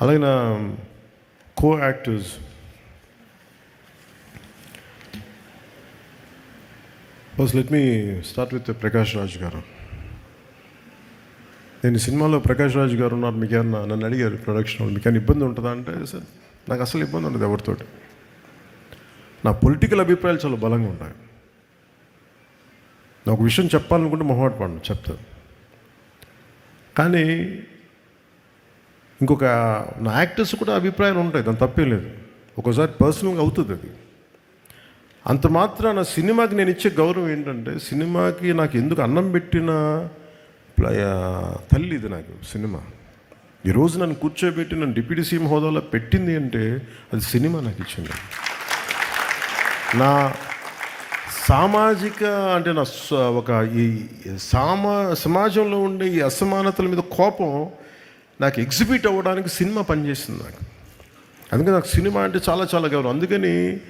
అలాగే నా co actors first let me start with Prakash Raj garu. నేను సినిమాలో ప్రకాష్ రాజ్ గారు ఉన్నారు మీకు ఏమన్నా నన్ను అడిగారు ప్రొడక్షన్ వాళ్ళు మీకు ఏమైనా ఇబ్బంది ఉంటుందా అంటే సార్ నాకు అసలు ఇబ్బంది ఉండదు ఎవరితోటి. నా పొలిటికల్ అభిప్రాయాలు చాలా బలంగా ఉంటాయి. నాకు ఒక విషయం చెప్పాలనుకుంటే మొహమాట పడను చెప్తాను. కానీ ఇంకొక నా యాక్టర్స్ కూడా అభిప్రాయం ఉంటాయి దాని తప్పేం లేదు. ఒకసారి పర్సనల్గా అవుతుంది అది. అంత మాత్రాన సినిమాకి నేను ఇచ్చే గౌరవం ఏంటంటే సినిమాకి నాకు ఎందుకు అన్నం పెట్టిన తల్లి ఇది నాకు సినిమా. ఈరోజు నన్ను కూర్చోబెట్టి నన్ను డిప్యూటీ సీఎం హోదాలో పెట్టింది అంటే అది సినిమా నాకు ఇచ్చింది. నా సామాజిక అంటే నా ఒక ఈ సామా సమాజంలో ఉండే ఈ అసమానతల మీద కోపం నాకు ఎగ్జిబిట్ అవ్వడానికి సినిమా పనిచేసింది నాకు. అందుకే నాకు సినిమా అంటే చాలా చాలా గౌరవం. అందుకని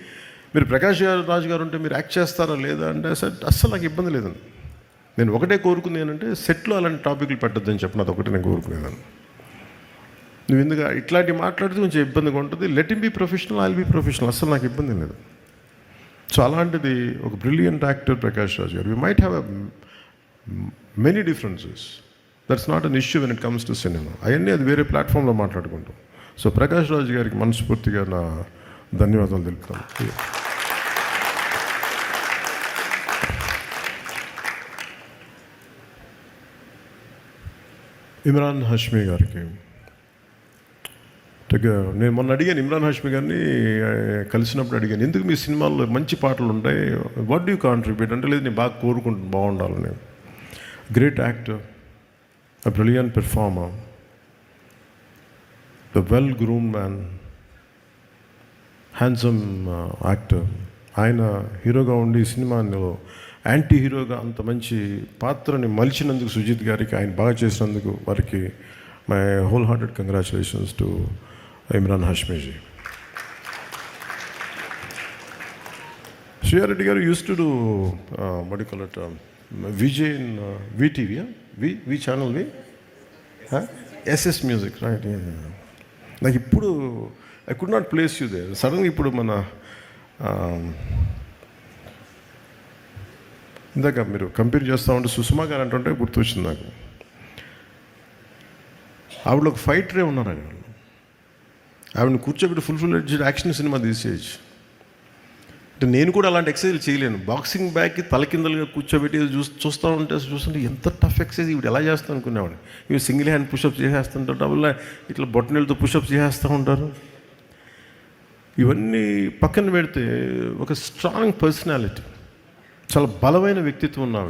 మీరు ప్రకాష్ గారు రాజు గారు ఉంటే మీరు యాక్ట్ చేస్తారా లేదా అంటే సార్ అస్సలు నాకు ఇబ్బంది లేదండి నేను ఒకటే కోరుకుంది ఏంటంటే సెట్లో అలాంటి టాపిక్లు పెట్టద్దని చెప్పిన అది ఒకటి నేను కోరుకునేదాన్ని. నువ్వు ఎందుకు ఇట్లాంటి మాట్లాడితే కొంచెం ఇబ్బందిగా ఉంటుంది. Let him be professional I'll be professional అస్సలు నాకు ఇబ్బంది లేదు. సో అలాంటిది ఒక brilliant actor Prakash Raju garu. You might have many differences that's not an issue when it comes to cinema అవన్నీ అది వేరే ప్లాట్ఫామ్లో మాట్లాడుకుంటాం. సో ప్రకాష్ రాజ్ గారికి మనస్ఫూర్తిగా నా ధన్యవాదాలు తెలుపుతాను. ఇమ్రాన్ హష్మీ గారికి. నేను మొన్న అడిగాను ఇమ్రాన్ హష్మి గారిని కలిసినప్పుడు అడిగాను ఎందుకు మీ సినిమాల్లో మంచి పాటలు ఉంటాయి? వాట్ డూ కాంట్రిబ్యూట్ అంటే లేదు నేను బాగా కోరుకుంటున్నాను బాగుండాలని. Great actor a brilliant performer the well groomed man handsome actor ఆయన హీరోగా ఉండి ఈ సినిమాలో యాంటీ హీరోగా అంత మంచి పాత్రని మలిచినందుకు సుజిత్ గారికి ఆయన బాగా చేసినందుకు వారికి my whole hearted congratulations to Emraan Hashmi ji Shriya Reddy garu used to do మడికొలట Vijay in VTV V V channel V? SS music right నాకు ఇప్పుడు I could not place you they సడన్గా ఇప్పుడు మన um, ఇందాక మీరు compare చేస్తూ ఉంటే సుష్మా గారు అంటుంటే గుర్తొచ్చింది నాకు. ఆవిడ ఒక ఫైటరే ఉన్నారు అక్కడ ఆవిడని కూర్చోబెట్టి ఫుల్ ఫుల్ యాక్షన్ సినిమా తీసేయచ్చు. అంటే నేను కూడా అలాంటి ఎక్సర్సైజ్ చేయలేను. బాక్సింగ్ బ్యాగ్కి తలకిందలుగా కూర్చోబెట్టి చూ చూసి చూస్తూ ఉంటే చూస్తుంటే ఎంత టఫ్ ఎక్సర్సైజ్ ఇవి ఎలా చేస్తా అనుకునేవాడిని ఇవి సింగిల్ హ్యాండ్ పుషప్స్ చేసేస్తుంటారు డబుల్ ఇట్లా బొట్టనీళ్ళతో పుషప్స్ చేసేస్తూ ఉంటారు. ఇవన్నీ పక్కన పెడితే ఒక స్ట్రాంగ్ పర్సనాలిటీ చాలా బలమైన వ్యక్తిత్వం ఉన్న